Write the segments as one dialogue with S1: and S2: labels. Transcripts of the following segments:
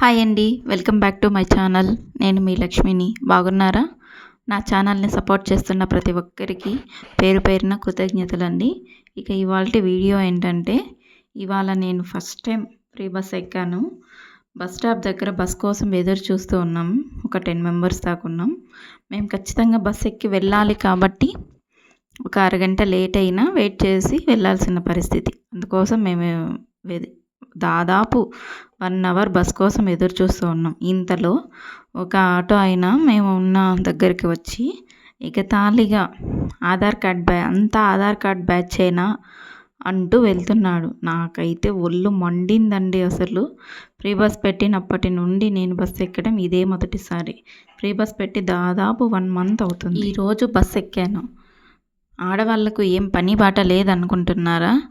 S1: Hi అండి welcome back to my channel. నేను మీ లక్ష్మిని. బాగున్నారా? నా ఛానల్ని సపోర్ట్ చేస్తున్న ప్రతి ఒక్కరికి పేరు పేరున కృతజ్ఞతలండి. ఇక ఇవాళ వీడియో ఏంటంటే ఇవాళ నేను ఫస్ట్ టైం ఫ్రీ బస్ ఎక్కాను. బస్ స్టాప్ దగ్గర బస్ కోసం ఎదురు చూస్తూ ఉన్నాం. ఒక టెన్ మెంబర్స్ దాకా ఉన్నాం. మేము ఖచ్చితంగా బస్ ఎక్కి వెళ్ళాలి కాబట్టి ఒక అరగంట లేట్ అయినా వెయిట్ చేసి వెళ్ళాల్సిన పరిస్థితి. అందుకోసం మేము దాదాపు వన్ అవర్ బస్ కోసం ఎదురు చూస్తూ ఉన్నాం. ఇంతలో ఒక ఆటో అయినా మేము ఉన్న దగ్గరికి వచ్చి ఎగతాళిగా ఆధార్ కార్డ్ బ్యా అంతా ఆధార్ కార్డ్ బ్యాచ్ అయినా అంటూ వెళ్తున్నాడు. నాకైతే ఒళ్ళు మండిందండి అసలు. ఫ్రీ బస్ పెట్టినప్పటి నుండి నేను బస్ ఎక్కడం ఇదే మొదటిసారి. ఫ్రీ బస్ పెట్టి దాదాపు వన్ మంత్ అవుతుంది. ఈరోజు బస్ ఎక్కాను. ఆడవాళ్ళకు ఏం పని బాట లేదనుకుంటున్నారా?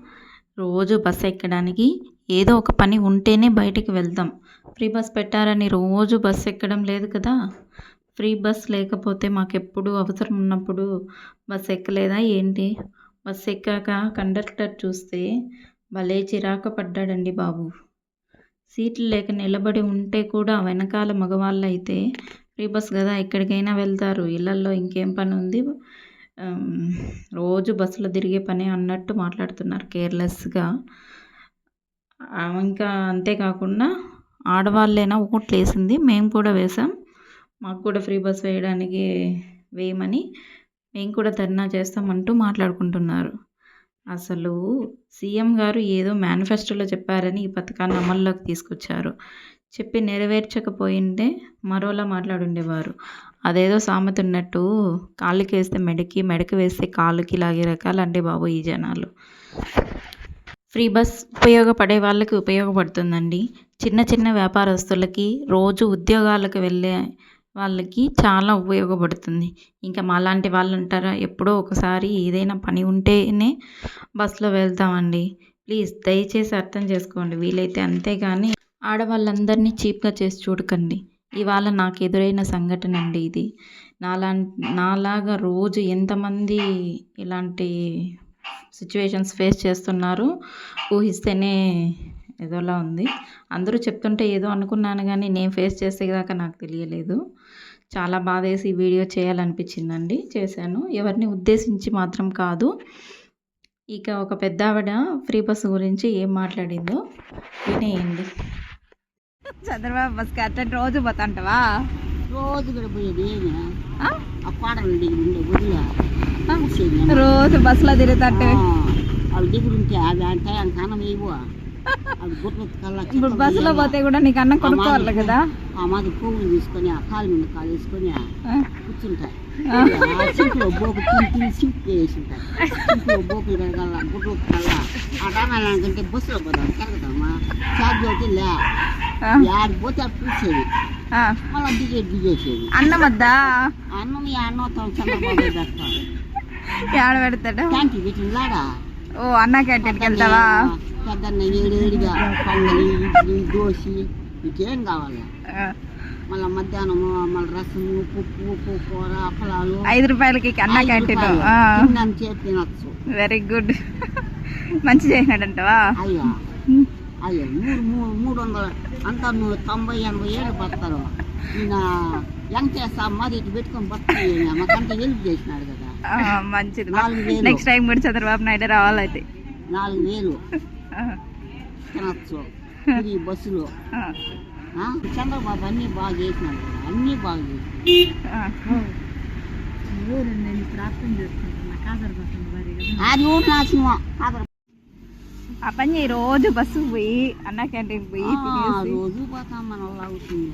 S1: రోజు బస్ ఎక్కడానికి ఏదో ఒక పని ఉంటేనే బయటికి వెళ్తాం. ఫ్రీ బస్ పెట్టారని రోజు బస్ ఎక్కడం లేదు కదా? ఫ్రీ బస్ లేకపోతే మాకు ఎప్పుడు అవసరం ఉన్నప్పుడు బస్ ఎక్కలేదా ఏంటి? బస్ ఎక్కాక కండక్టర్ చూస్తే భలే చిరాక పడ్డాడండి బాబు. సీట్లు లేక నిలబడి ఉంటే కూడా వెనకాల మగవాళ్ళు అయితే ఫ్రీ బస్ కదా ఎక్కడికైనా వెళ్తారు. ఇళ్ళల్లో ఇంకేం పని ఉంది? రోజు బస్సులో తిరిగే పని అన్నట్టు మాట్లాడుతున్నారు కేర్లెస్గా. ఇంకా అంతేకాకుండా ఆడవాళ్ళైనా ఓట్లు వేసింది మేము కూడా వేసాం మాకు కూడా ఫ్రీ బస్ వేయడానికి వేయమని మేము కూడా ధర్నా చేస్తామంటూ మాట్లాడుకుంటున్నారు. అసలు సీఎం గారు ఏదో మేనిఫెస్టోలో చెప్పారని ఈ పథకాన్ని అమల్లోకి తీసుకొచ్చారు. చెప్పి నెరవేర్చకపోయింటే మరోలా మాట్లాడుండేవారు. అదేదో సామెత ఉన్నట్టు కాళ్ళకి వేస్తే మెడకి మెడకి వేస్తే కాలుకి లాగే రకాలండి బాబు ఈ జనాలు. ఫ్రీ బస్ ఉపయోగపడే వాళ్ళకి ఉపయోగపడుతుందండి. చిన్న చిన్న వ్యాపారస్తులకి రోజు ఉద్యోగాలకు వెళ్ళే వాళ్ళకి చాలా ఉపయోగపడుతుంది. ఇంకా మాలాంటి వాళ్ళు ఉంటారా? ఎప్పుడో ఒకసారి ఏదైనా పని ఉంటేనే బస్సులో వెళ్తామండి. ప్లీజ్ దయచేసి అర్థం చేసుకోండి. వీలైతే అంతేగాని ఆడవాళ్ళందరినీ చీప్గా చేసి చూడకండి. ఇవాళ నాకు ఎదురైన సంఘటన అండి ఇది. నాలా నాలాగా రోజు ఎంతమంది ఇలాంటి సిచ్యువేషన్స్ ఫేస్ చేస్తున్నారు. ఊహిస్తేనే ఏదోలా ఉంది. అందరూ చెప్తుంటే ఏదో అనుకున్నాను కానీ నేను ఫేస్ చేసేదాకా నాకు తెలియలేదు. చాలా బాధేసి ఈ వీడియో చేయాలనిపించిందండి. చేశాను. ఎవరిని ఉద్దేశించి మాత్రం కాదు. ఇక ఒక పెద్ద ఆవిడ ఫ్రీ బస్సు గురించి ఏం మాట్లాడిందో వినేయండి.
S2: చంద్రబాబు బస్ కట్టండి రోజు పోతాంటవా?
S3: రోజు కూడా పోయేది ఉండే గుడిలో
S2: రోజు బస్సులో తిరుగుతాంటే.
S3: వాళ్ళ దగ్గర ఉంటే అవి అంటే అవి
S2: ఇప్పుడు బస్సులో పోతే కూడా నీకు అన్నం కొనుక్కోవాలి కదా?
S3: ఆ మాది పువ్వులు తీసుకొని ఆ కాలు మీద కాలు వేసుకొని? కూర్చుంటాయి. బోకు సింపుల్ వేసింటాయి. బస్సులో పోదాం తిరగదామా ఛార్జ్ అయితే లే.
S2: ఆ?
S3: యాడికి పోతే అప్పుడు చూసేది
S2: ఆ.
S3: మళ్ళీ దిగేది దిగేసేది
S2: అన్నం వద్దా?
S3: అన్నం
S2: ఏడ పెడతాడు?
S3: క్యాంటీన్
S2: ఓ అన్న క్యాంటీన్కి వెళ్తావా?
S3: పెద్దన్న ఏడేడిగా పొంగలి ఇడ్లీ దోశ ఇంకేం కావాలి. మళ్ళీ మధ్యాహ్నము మళ్ళీ రసము పప్పు ఉప్పు కూర అప్పలాలు.
S2: ఐదు రూపాయలకి అన్న క్యాంటీన్.
S3: తినచ్చు.
S2: వెరీ గుడ్ మంచి చేసినాడంటవా?
S3: అయ్యా. అయ్యో మూడు మూడు మూడు వందలు అంతా నువ్వు తొంభై ఎనభై ఏళ్ళు బతారు ఈయన యంగ్ చేస్తా మరి ఇటు పెట్టుకొని బతాయి మాకంతా హెల్ప్ చేసినాడు కదా.
S2: ఆ, మంచిది.
S3: నాలుగు వేలు.
S2: నెక్స్ట్ టైం కూడా చంద్రబాబు నాయుడు రావాలైతే
S3: నాలుగు వేలు.
S2: ఆ.
S3: తినచ్చు. ఇది బస్సులో.
S2: ఆ.
S3: ఆ? చంద్రబాబు అన్నీ బాగా చేసినాడు అన్నీ బాగా చేసినాడు.
S2: ఆ.
S3: అది ఊరు నాశనం కాదర
S2: ఆ పని చేయి రోజు బస్సు పోయి అన్న క్యాంటీన్ పోయి
S3: రోజు పోతాం మన అవుతుంది.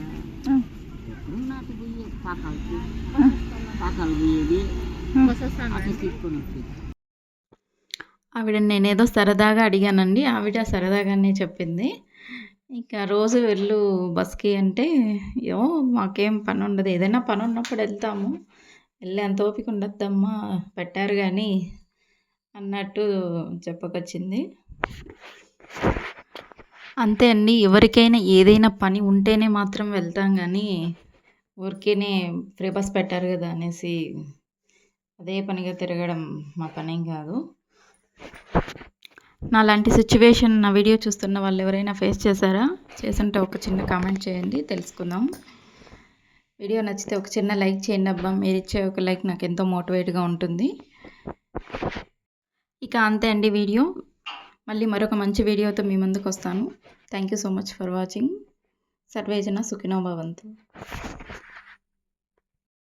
S3: ఎప్పుడు నాటి పోయి పాకాలకి పాకాలు పోయేది. అట్లా తీసుకొని వచ్చేది
S1: ఆవిడ నేనేదో సరదాగా అడిగానండి. ఆవిడ సరదాగానే చెప్పింది. ఇక రోజు వెళ్ళు బస్కి అంటే ఏమో మాకేం పని ఉండదు. ఏదైనా పని ఉన్నప్పుడు వెళ్తాము. వెళ్ళి అంత ఓపిక ఉండద్దమ్మా. పెట్టారు కానీ అన్నట్టు చెప్పకొచ్చింది. అంతే అండి. ఎవరికైనా ఏదైనా పని ఉంటేనే మాత్రం వెళ్తాం కానీ ఊరికేనే ఫ్రీ బస్ పెట్టారు కదా అనేసి అదే పనిగా తిరగడం మా పనేం కాదు. నా లాంటి సిచ్యువేషన్ నా వీడియో చూస్తున్న వాళ్ళు ఎవరైనా ఫేస్ చేశారా? చేస్తుంటే ఒక చిన్న కామెంట్ చేయండి తెలుసుకుందాం. వీడియో నచ్చితే ఒక చిన్న లైక్ చేయండి అబ్బా. మీరు ఇచ్చే ఒక లైక్ నాకు ఎంతో మోటివేట్గా ఉంటుంది. ఇక అంతే అండి వీడియో. మళ్ళీ మరొక మంచి వీడియోతో మీ ముందుకు వస్తాను thank you so much for watching సర్వేజన సుఖినో భవంతు.